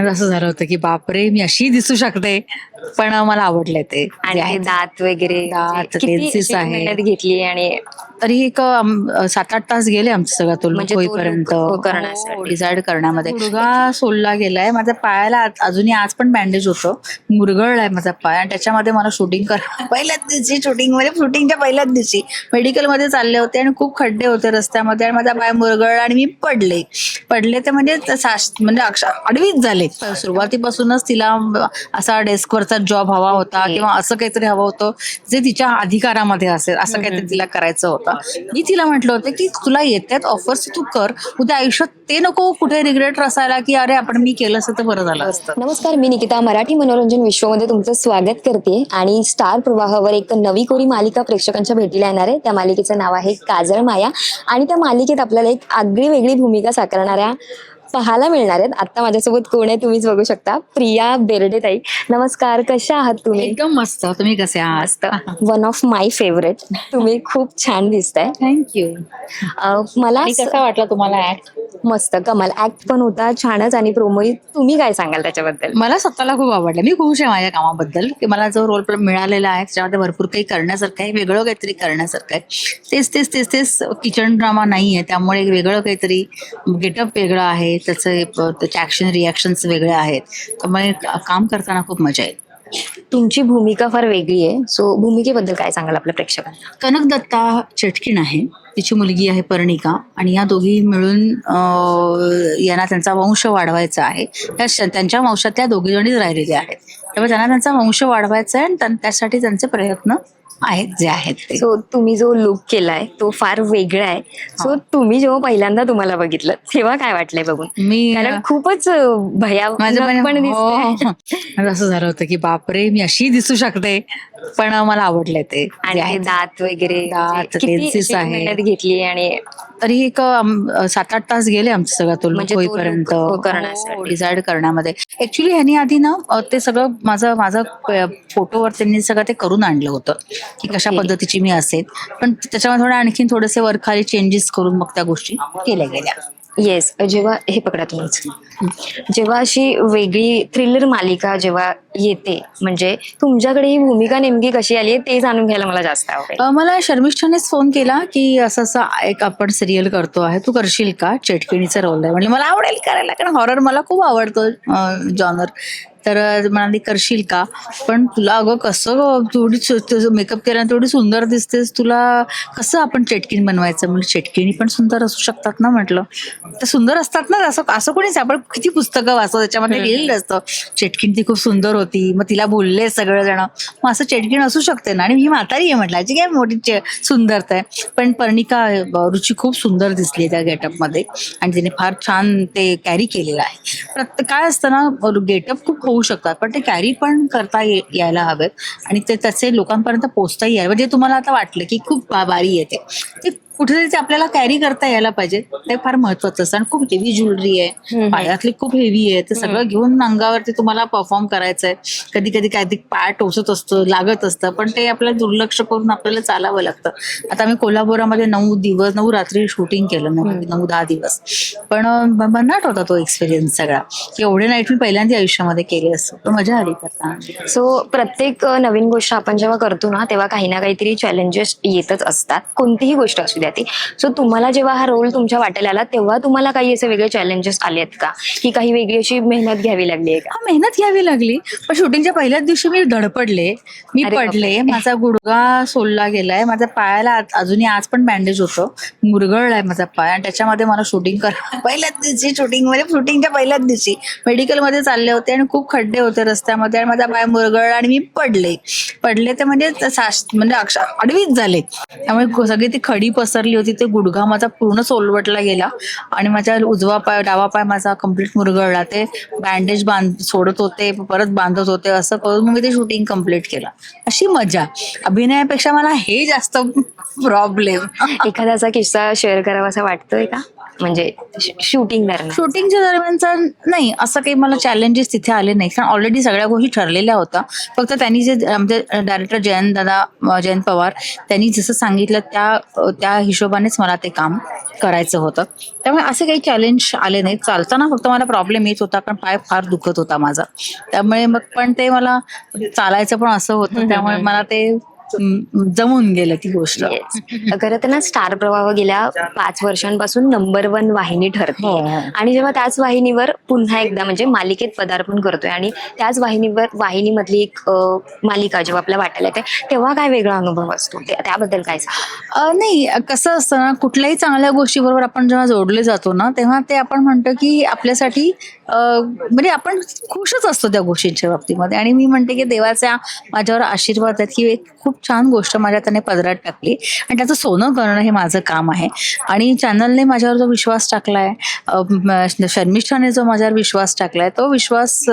असं झालं होतं की बापरे मी अशी दिसू शकते. पण मला आवडले ते. आणि ते दात वगैरे दात, अशी आहे. घेतली आणि तरी एक सात आठ तास गेले आमचं सगळं तो म्हणजे तो होईपर्यंत. करण्यासाठी. डिसाईड करण्यामध्ये. मुलगा सोलला गेलाय. माझ्या पायाला अजूनही आज पण बँडेज होतं. मुरगळलाय माझा पाय आणि त्याच्यामध्ये मला शूटिंग कर पहिल्याच दिवशी शूटिंगमध्ये शूटिंगच्या पहिल्याच दिवशी मेडिकलमध्ये चालले होते आणि खूप खड्डे होते रस्त्यामध्ये आणि माझा पाय मुरगळला आणि मी पडले. पडले ते म्हणजे म्हणजे अक्षर आडवीच झाले. सुरुवातीपासूनच तिला असा डेस्कवरचा जॉब हवा होता किंवा असं काहीतरी हवं होतं जे तिच्या अधिकारामध्ये असेल असं काहीतरी तिला करायचं होतं. मी तिला म्हटलं होतं की तुला येतात ऑफर्स तू कर उद्या आयुष्यात ते नको कुठे रिग्रेट असायला की अरे आपण मी केलं असतं तर बरं झालं असतं. नमस्कार मी निकिता मराठी मनोरंजन विश्वमध्ये तुमचं स्वागत करते आणि स्टार प्रवाहावर एक नवी कोरी मालिका प्रेक्षकांच्या भेटीला येणार आहे. त्या मालिकेचं नाव आहे काजळ माया आणि त्या मालिकेत आपल्याला एक आगळी वेगळी भूमिका साकारणाऱ्या पाहायला मिळणार आहेत. आता माझ्यासोबत कोण आहे तुम्हीच बघू शकता. प्रिया बेर्डे ताई. नमस्कार कशा आहात तुम्ही? एकदम मस्त. तुम्ही कसे आहात? वन ऑफ माय फेवरेट तुम्ही खूप छान दिसताय. थँक्यू मला आणि कसा वाटला तुम्हाला ऍक्ट मस्त. कमाल. ऍक्ट पण होता छानच. आणि प्रोमोई तुम्ही काय सांगाल त्याच्याबद्दल? मला स्वतःला खूप आवडलं. मी खुश आहे माझ्या कामाबद्दल. की मला जो रोल मिळालेला आहे त्याच्यामध्ये भरपूर काही करण्यासारखं आहे वेगळं काहीतरी करण्यासारखं आहे. तेच तेच तेच तेच किचन ड्रामा नाही आहे त्यामुळे वेगळं काहीतरी गेटअप वेगळं आहे. त्याचं त्याचे ऍक्शन रिॲक्शन्स वेगळे आहेत. त्यामुळे काम करताना खूप मजा येईल तुमची भूमिका फार वेगळी आहे. सो भूमिकेबद्दल काय सांगाल आपल्या प्रेक्षकांना? कनक दत्ता चटकीण आहे. तिची मुलगी आहे पर्णिका. आणि या दोघी मिळून यांना त्यांचा वंश वाढवायचा आहे. त्या त्यांच्या वंशातल्या दोघी जणीच राहिलेल्या आहेत. त्यामुळे त्यांना त्यांचा वंश वाढवायचा आहे आणि त्यां- त्यासाठी त्यांचे प्रयत्न आहेत जे आहेत ते सो तुम्ही जो लुक केलाय तो फार वेगळा आहे सो तुम्ही जेव्हा पहिल्यांदा तुम्हाला बघितलं तेव्हा काय वाटलंय बघून मी कारण खूपच भयानक माझं पण हो. हो. आणि असं झालं होतं की बापरे मी अशी दिसू शकते पण मला आवडले ते आणि. दात वगैरे दात, म्हणजे आहे. घेतली आणि तरी एक सात आठ तास गेले आमचं सगळं तो म्हणजे look तो होईपर्यंत. डिसाईड करण्यामध्ये ऍक्च्युली ह्यांनी आधी ना ते सगळं माझं माझं फोटोवर त्यांनी सगळं ते करून आणलं होतं की कशा. पद्धतीची मी असेल. पण त्याच्यामध्ये थोडं आणखीन थोडेसे वरखाली चेंजेस करून मग त्या गोष्टी केल्या गेल्या. येस जेव्हा हे पकडा तुम्हीच जेव्हा अशी वेगळी थ्रिलर मालिका जेव्हा येते म्हणजे तुमच्याकडे ही भूमिका नेमकी कशी आली आहे ते जाणून घ्यायला मला जास्त आवडेल. मला शर्मिष्ठानेच फोन केला की असं असं एक आपण सिरियल करतो आहे तू करशील का? चेटकिणीचा रोल आहे. म्हणजे मला आवडेल करायला कारण हॉरर मला खूप आवडतो जॉनर तर म्हणाली करशील का? पण तुला अगं कसं तेवढी मेकअप केला तेवढी सुंदर दिसतेस तुला कसं आपण चेटकिणी बनवायचं? म्हणजे चेटकिणी पण सुंदर असू शकतात ना? म्हटलं. तर सुंदर असतात ना असं असं कोणीच आपण किती पुस्तकं वाचतो त्याच्यामध्ये लिहिलेलं असतं. चेटकीण ती खूप सुंदर होती. मग तिला बोलले सगळेजण. मग असं चेटकीण असू शकते ना. आणि मी म्हातारी आहे म्हटलं. याची काय मोठी चे- सुंदरता आहे. पण पर्णिका रुची खूप सुंदर दिसली त्या गेटअपमध्ये. आणि तिने फार छान ते कॅरी केलेलं आहे. प्रत्येक काय असतं ना गेटअप खूप होऊ शकतात. पण ते कॅरी पण करता यायला हवेत. आणि ते त्याचे लोकांपर्यंत पोहोचता यायला म्हणजे तुम्हाला आता वाटलं की खूप बारी येते. ते कुठेतरी ते आपल्याला कॅरी करता यायला पाहिजे. ते फार महत्वाचं असतं. आणि खूप हेवी ज्वेलरी आहे. पायातली खूप हेवी आहे. ते सगळं घेऊन अंगावरती तुम्हाला परफॉर्म करायचंय. कधी कधी काय ते पाय टोचत असतं लागत असतं. पण ते आपल्याला दुर्लक्ष करून आपल्याला चालावं लागतं. आता आम्ही कोल्हापुरामध्ये नऊ दिवस नऊ रात्री शूटिंग केलं. नऊ नऊ दहा दिवस. पण भन्नाट होता तो एक्सपिरियन्स सगळा. की एवढे नाईट मी पहिल्यांदा आयुष्यामध्ये केले असतं पण मजा आली करताना सो प्रत्येक नवीन गोष्ट आपण जेव्हा करतो ना तेव्हा काही ना काहीतरी चॅलेंजेस येतच असतात. कोणतीही गोष्ट असू द्या. ती. सो तुम्हाला जेव्हा हा रोल तुमच्या वाटेला आला तेव्हा तुम्हाला काही असे वेगळे चॅलेंजेस आले आहेत का? की काही वेगळी अशी मेहनत घ्यावी लागली आहे का? मेहनत घ्यावी लागली. पण शूटिंगच्या पहिल्याच दिवशी मी धडपडले. मी. पडले. माझा गुडगा सोलला गेलाय. माझ्या पायाला अजूनही आज पण बँडेज होतं. मुरगळलाय माझा पाय. आणि त्याच्यामध्ये मला शूटिंग कर पहिल्याच दिवशी शूटिंगमध्ये शूटिंगच्या पहिल्याच दिवशी मेडिकलमध्ये चालले होते आणि खूप खड्डे होते रस्त्यामध्ये आणि माझा पाय मुरगळला आणि मी पडले. पडले ते म्हणजे म्हणजे अक्षर आडवीच झाले. त्यामुळे सगळी ती खडी पसरली होती ते गुडघा माझा पूर्ण सोलवटला गेला. आणि माझ्या उजवा पाय डावा पाय माझा कंप्लीट मुरगळला. ते बँडेज बांध सोडत होते परत बांधत होते असं करून मी ते शूटिंग कंप्लीट केलं. अशी मजा. अभिनयापेक्षा मला हे जास्त प्रॉब्लेम एखादा असा किस्सा शेअर करावा असा वाटतोय का? म्हणजे शूटिंग दरम्यान. शूटिंगच्या दरम्यानचा नाही असं काही मला चॅलेंजेस तिथे आले नाही कारण ऑलरेडी सगळ्या गोष्टी ठरलेल्या होत्या. फक्त त्यांनी जे आमचे डायरेक्टर जयंत दादा जयंत पवार त्यांनी जसं सांगितलं त्या त्या हिशोबानेच मला ते काम करायचं होतं. त्यामुळे असे काही चॅलेंज आले नाही चालताना फक्त मला प्रॉब्लेम येत होता कारण पाय फार दुखत होता माझा. त्यामुळे मग पण ते मला चालायचं पण असं होतं. त्यामुळे मला ते जमून गेलं ती गोष्ट. खरं तर ना स्टार प्रवाह गेल्या पाच वर्षांपासून नंबर वन वाहिनी ठरते. हो. आणि जेव्हा त्याच वाहिनीवर पुन्हा एकदा म्हणजे मालिकेत पदार्पण करतोय आणि त्याच वाहिनीवर वाहिनीमधली एक मालिका जेव्हा आपल्या वाटायला येते तेव्हा काय वेगळा अनुभव असतो? ते- त्याबद्दल काय नाही कसं असतं ना कुठल्याही चांगल्या गोष्टीबरोबर आपण जेव्हा जोडले जातो ना तेव्हा ते आपण म्हणतो की आपल्यासाठी अ, म्हणजे आपण खुशच असतो त्या गोष्टींच्या बाबतीमध्ये. आणि मी म्हणते की देवाचा माझ्यावर आशीर्वाद आहेत की एक खूप छान गोष्ट माझ्या त्याने पदरात टाकली. आणि त्याचं सोनं करणं हे माझं काम आहे. आणि चॅनलने माझ्यावर जो विश्वास टाकलाय शर्मिष्ठाने जो माझ्यावर विश्वास टाकलाय तो विश्वास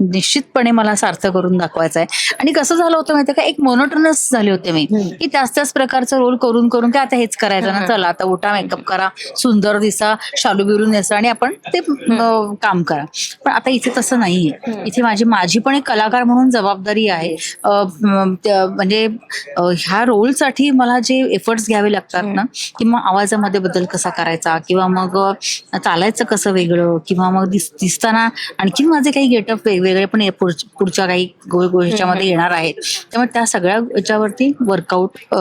निश्चितपणे मला सार्थ करून दाखवायचा आहे. आणि कसं झालं होतं माहितीये का? एक मोनोटनस झाले होते मी. की त्याच त्याच प्रकारचा रोल करून करून काय आता हेच करायचं ना? चला आता उठा मेकअप करा सुंदर दिसा शालू बिलू नेसा आणि आपण ते काम करा. पण आता इथे तसं नाहीये. इथे माझी माझी पण एक कलाकार म्हणून जबाबदारी आहे. अं, म, त्या- म्हणजे ह्या रोलसाठी मला जे एफर्ट्स घ्यावे लागतात ना किंवा आवाजामध्ये बदल कसा करायचा किंवा मग चालायचं कसं वेगळं किंवा मग दिस दिसताना आणखी माझे काही गेटअप वेगवेगळे पण पुढच्या काही गो- गो- ह्याच्यामध्ये येणार आहेत. त्यामुळे त्या सगळ्या याच्यावरती वर्कआउट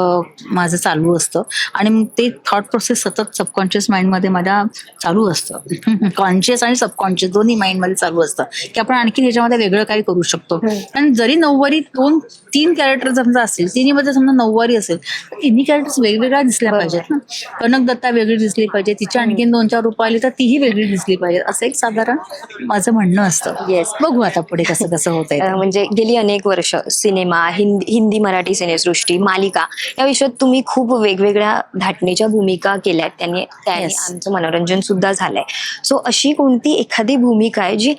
माझं चालू असतं. आणि ते थॉट प्रोसेस सतत सबकॉन्शियस माइंडमध्ये माझ्या चालू असतं. कॉन्शियस आणि सबकॉन्शियस दोन्ही माइंडमध्ये चालू असतं. की आपण आणखी ह्याच्यामध्ये वेगळं काही करू शकतो. आणि जरी नऊवारी दोन तीन कॅरेक्टर समजा असतील तिन्हीमध्ये समजा नऊवारी असेल तर तिन्ही कॅरेक्टर्स वेगवेगळ्या दिसल्या पाहिजेत ना. कनक दत्ता वेगळी दिसली पाहिजे तिच्या आणखीन दोन चार रूप आली तर तीही वेगळी दिसली पाहिजे असं एक साधारण माझं म्हणणं असतं. Yes. बघू आता पुढे कसं कसं होत अं, म्हणजे गेली अनेक वर्ष सिनेमा हिंदी हिंदी मराठी सिनेसृष्टी मालिका या विषयात तुम्ही खूप वेगवेगळ्या धाटणीच्या भूमिका केल्यात त्यांनी त्याने Yes. आमचं मनोरंजन सुद्धा झालंय. सो अशी कोणती एखादी भूमिका आहे जी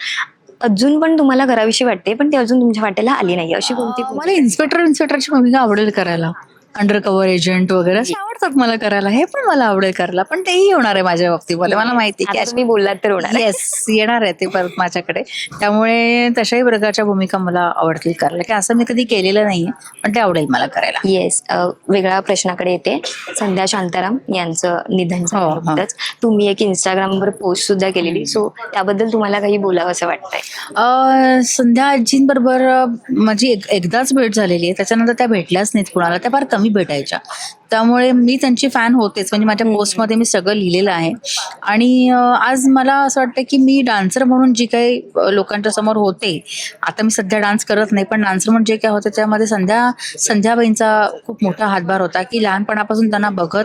अजून पण तुम्हाला करावीशी वाटते पण ती अजून तुमच्या वाटेला आली नाही अशी कोणती मला इन्स्पेक्टर इन्स्पेक्टरची भूमिका आवडेल करायला. अंडर कव्हर एजंट वगैरे असे आवडतात मला करायला. हे पण मला आवडेल करायला पण तेही होणार आहे माझ्या बाबतीमध्ये मला माहिती की तुम्ही बोललात तर होणार. येस येणार आहे ते परत माझ्याकडे. त्यामुळे तशाही प्रकारच्या भूमिका मला आवडतील करायला. की असं मी कधी केलेलं नाहीये पण ते आवडेल मला करायला. येस वेगळ्या प्रश्नाकडे येते. संध्या शांताराम यांचं निधन हो, झालं हो. तुम्ही एक इंस्टाग्रामवर पोस्ट सुद्धा केलेली. सो त्याबद्दल तुम्हाला काही बोलावं असं वाटतंय? संध्या आजींबरोबर माझी एक एकदाच भेट झालेली आहे. त्याच्यानंतर त्या भेटल्याच नाहीत कुणाला. त्या फार कमी भेटायच्या. त्यामुळे मी त्यांची फॅन होतेच. म्हणजे माझ्या पोस्टमध्ये मी सगळं लिहिलेलं आहे. आणि आज मला असं वाटतं की मी डान्सर म्हणून जी काही लोकांच्या समोर होते आता मी सध्या डान्स करत नाही पण डान्सर म्हणून जे काय होतं त्यामध्ये संध्या संध्याबाईंचा खूप मोठा हातभार होता की लहानपणापासून त्यांना बघत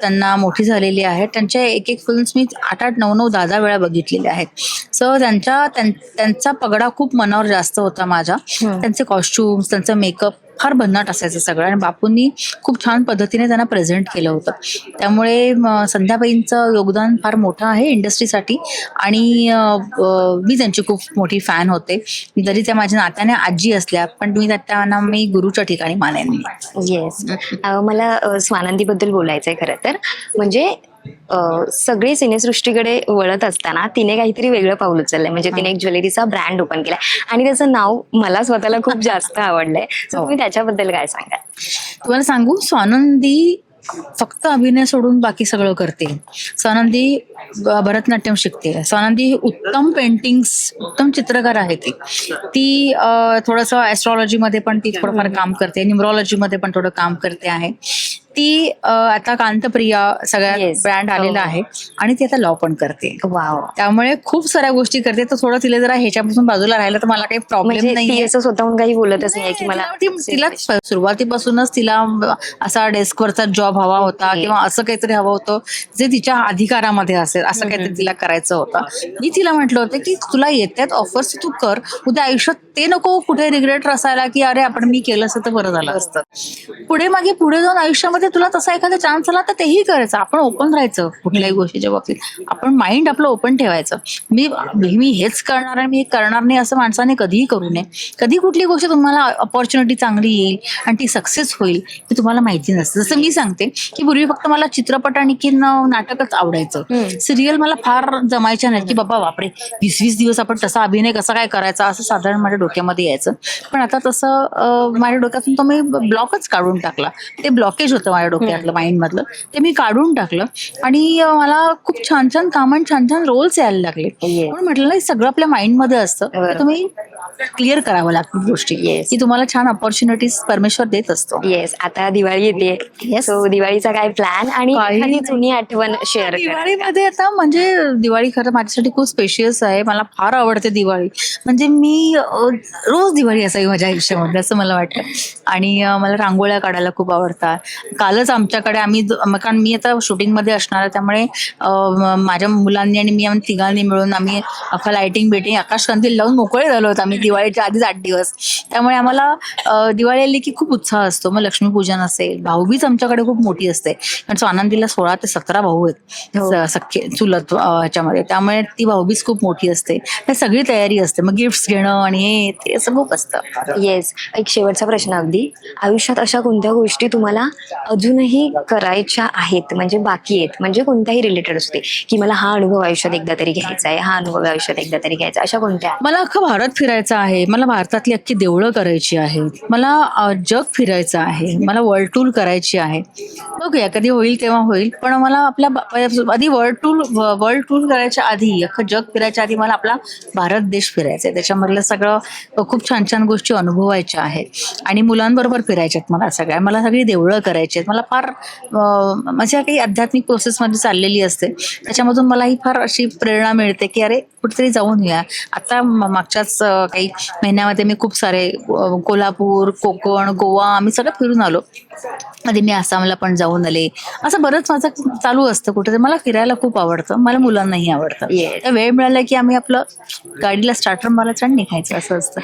त्यांना मोठी झालेली आहे. त्यांच्या एक एक फिल्म्स मी आठ आठ नऊ नऊ दहा दहा वेळा बघितलेल्या आहेत. सो त्यांच्या त्यां- त्यांचा पगडा खूप मनावर जास्त होता माझ्या त्यांचे कॉस्ट्युम्स त्यांचं मेकअप फार भन्नाट असायचं सगळं आणि बापूंनी खूप छान पद्धतीने त्यांना प्रेझेंट केलं होतं. त्यामुळे संध्याबाईंचं योगदान फार मोठं आहे इंडस्ट्रीसाठी आणि मी त्यांची खूप मोठी फॅन होते. जरी त्या माझ्या नात्याने आजी असल्या पण मी त्यांना मी गुरुच्या ठिकाणी मानेन येस मला स्वानंदीबद्दल बोलायचं आहे खरं तर. म्हणजे सगळे सिनेसृष्टीकडे वळत असताना तिने काहीतरी वेगळं पाऊल उचललंय. म्हणजे तिने एक ज्वेलरीचा ब्रँड ओपन केलाय. आणि त्याचं नाव मला स्वतःला खूप जास्त आवडलंय. सो तुम्ही त्याच्याबद्दल काय सांगाल? तुम्हाला सांगू स्वानंदी फक्त अभिनय सोडून बाकी सगळं करते. स्वानंदी भरतनाट्यम शिकते. स्वानंदी उत्तम पेंटिंग्स उत्तम चित्रकार आहे ती. ती थोडंसं ऍस्ट्रॉलॉजीमध्ये पण ती थोडंफार काम करते. न्युमरॉलॉजीमध्ये पण थोडं काम करते आहे. ती आता कांतप्रिया सगळ्यात Yes. ब्रँड आलेला हो. आहे आणि ती आता लॉ पण करते. वाव. त्यामुळे खूप साऱ्या गोष्टी करते. तर थोडं तिला जरा ह्याच्यापासून बाजूला राहिलं तर मला काही प्रॉब्लेम म्हणजे नाही असं स्वतःहून काही बोलतच नाही की मला तिला सुरुवातीपासूनच तिला असा डेस्कवरचा जॉब हवा होता. किंवा असं काहीतरी हवं होतं जे तिच्या अधिकारामध्ये असेल असं काहीतरी तिला करायचं होतं. मी तिला म्हटलं होतं की तुला येतात ऑफर्स तू कर उद्या आयुष्यात ते नको कुठे रिग्रेट असायला की अरे आपण मी केलं असतं तर बरं झालं असतं. पुढे मागे पुढे जाऊन आयुष्यामध्ये मध्ये तुला तसा एखादा चान्स आला तर तेही करायचं. आपण ओपन राहायचं कुठल्याही गोष्टीच्या बाबतीत. आपण माइंड आपलं ओपन ठेवायचं. मी मी हेच करणार आहे मी हे करणार नाही असं माणसाने कधीही करू नये. कधी कुठली गोष्ट तुम्हाला अपॉर्च्युनिटी चांगली येईल आणि ती सक्सेस होईल हे तुम्हाला माहिती नसतं. जसं मी सांगते की पूर्वी फक्त मला चित्रपट आणि की नाटकच आवडायचं. सिरियल मला फार जमायच्या नाही की बाबा बापरे वीस वीस दिवस आपण तसा अभिनय कसा काय करायचा असं साधारण माझ्या डोक्यामध्ये यायचं. पण आता तसं माझ्या डोक्यातून तो मी ब्लॉकच काढून टाकला. ते ब्लॉकेज होतं माझ्या डोक्यातलं माइंड मधलं ते मी काढून टाकलं. आणि मला खूप छान छान काम आणि छान छान रोल्स यायला लागले. म्हणून म्हटलं ना हे सगळं आपल्या माइंडमध्ये असतं तुम्ही क्लिअर करावं लागतात गोष्टी. की तुम्हाला छान अपॉर्च्युनिटीज परमेश्वर देत असतो. येस आता दिवाळी येते. Yes. सो दिवाळीचा काय प्लॅन आणि. जुनी आठवण शेअर दिवाळीमध्ये आता म्हणजे दिवाळी खरं माझ्यासाठी खूप स्पेशियस आहे. मला फार आवडते दिवाळी. म्हणजे मी रोज दिवाळी असावी माझ्या आयुष्यामध्ये असं मला वाटतं. आणि मला रांगोळ्या काढायला खूप आवडतात. कालच आमच्याकडे आम्ही कारण मी आता शूटिंगमध्ये असणार आहे त्यामुळे माझ्या मुलांनी आणि मी आम्ही तिघांनी मिळून आम्ही अख्खा लाइटिंग बेटिंग आकाशकंदील लावून मोकळे झालो होतो आम्ही दिवाळीच्या आधीच आठ दिवस. त्यामुळे आम्हाला दिवाळी आली की खूप उत्साह असतो. मग लक्ष्मीपूजन असेल भाऊबीज आमच्याकडे खूप मोठी असते. कारण स्वानंदीला सोळा ते सतरा भाऊ आहेत हो. सख्खे चुलत ह्याच्यामध्ये. त्यामुळे ती भाऊबीज खूप मोठी असते. सगळी तयारी असते. मग गिफ्ट्स घेणं आणि हे ते असं खूप असतं. येस एक शेवटचा प्रश्न अगदी. आयुष्यात अशा कोणत्या गोष्टी तुम्हाला अजूनही करायच्या आहेत म्हणजे बाकी आहेत म्हणजे कोणत्याही रिलेटेड असते की मला हा अनुभव आयुष्यात एकदा तरी घ्यायचा आहे हा अनुभव आयुष्यात एकदा तरी घ्यायचा आहे. अशा कोणत्या मला अख्खं भारत फिरायचं आहे मला भारतातली अख्खी देवळं करायची आहेत मला जग फिरायचं आहे मला वर्ल्ड टूर करायची आहे. बघूया कधी होईल तेव्हा होईल पण मला आपल्या आधी वर्ल्ड टूर वर्ल्ड टूर करायच्या आधी अख्खं जग फिरायच्या आधी मला आपला भारत देश फिरायचा आहे. त्याच्यामधलं सगळं खूप छान छान गोष्टी अनुभवायच्या आहेत. आणि मुलांबरोबर फिरायच्या आहेत मला सगळ्या मला सगळी देवळं करायची आहेत. मला फार माझ्या काही आध्यात्मिक प्रोसेसमध्ये चाललेली असते. त्याच्यामधून मला ही फार अशी प्रेरणा मिळते की अरे कुठेतरी जाऊन येऊया. आता मागच्याच काही महिन्यामध्ये मी खूप सारे कोल्हापूर कोकण गोवा आम्ही सगळं फिरून आलो. आधी मी आसामला पण जाऊन आले. असं बरंच माझं चालू असतं कुठेतरी. मला फिरायला खूप आवडतं. मला मुलांनाही आवडतं. वेळ मिळाला की आम्ही आपलं गाडीला स्टार्टर मारायचं आणि निघायचं असं असतं.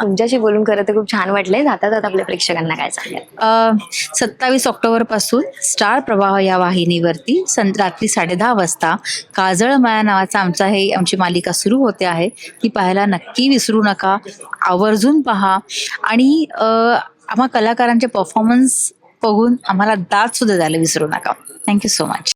तुमच्याशी बोलून खरं तर खूप छान वाटलंय. जाता जाता आपल्या प्रेक्षकांना काय सांगाल? सत्तावीस ऑक्टोबरपासून स्टार प्रवाह या वाहिनीवरती सं रात्री साडेदहा वाजता काजळ माया नावाचा आमचा हे आमची मालिका सुरू होते आहे. ती पाहायला नक्की विसरू नका. आवर्जून पहा. आणि आम्हा कलाकारांचे परफॉर्मन्स बघून आम्हाला दाद सुद्धा द्यायला विसरू नका. Thank you so much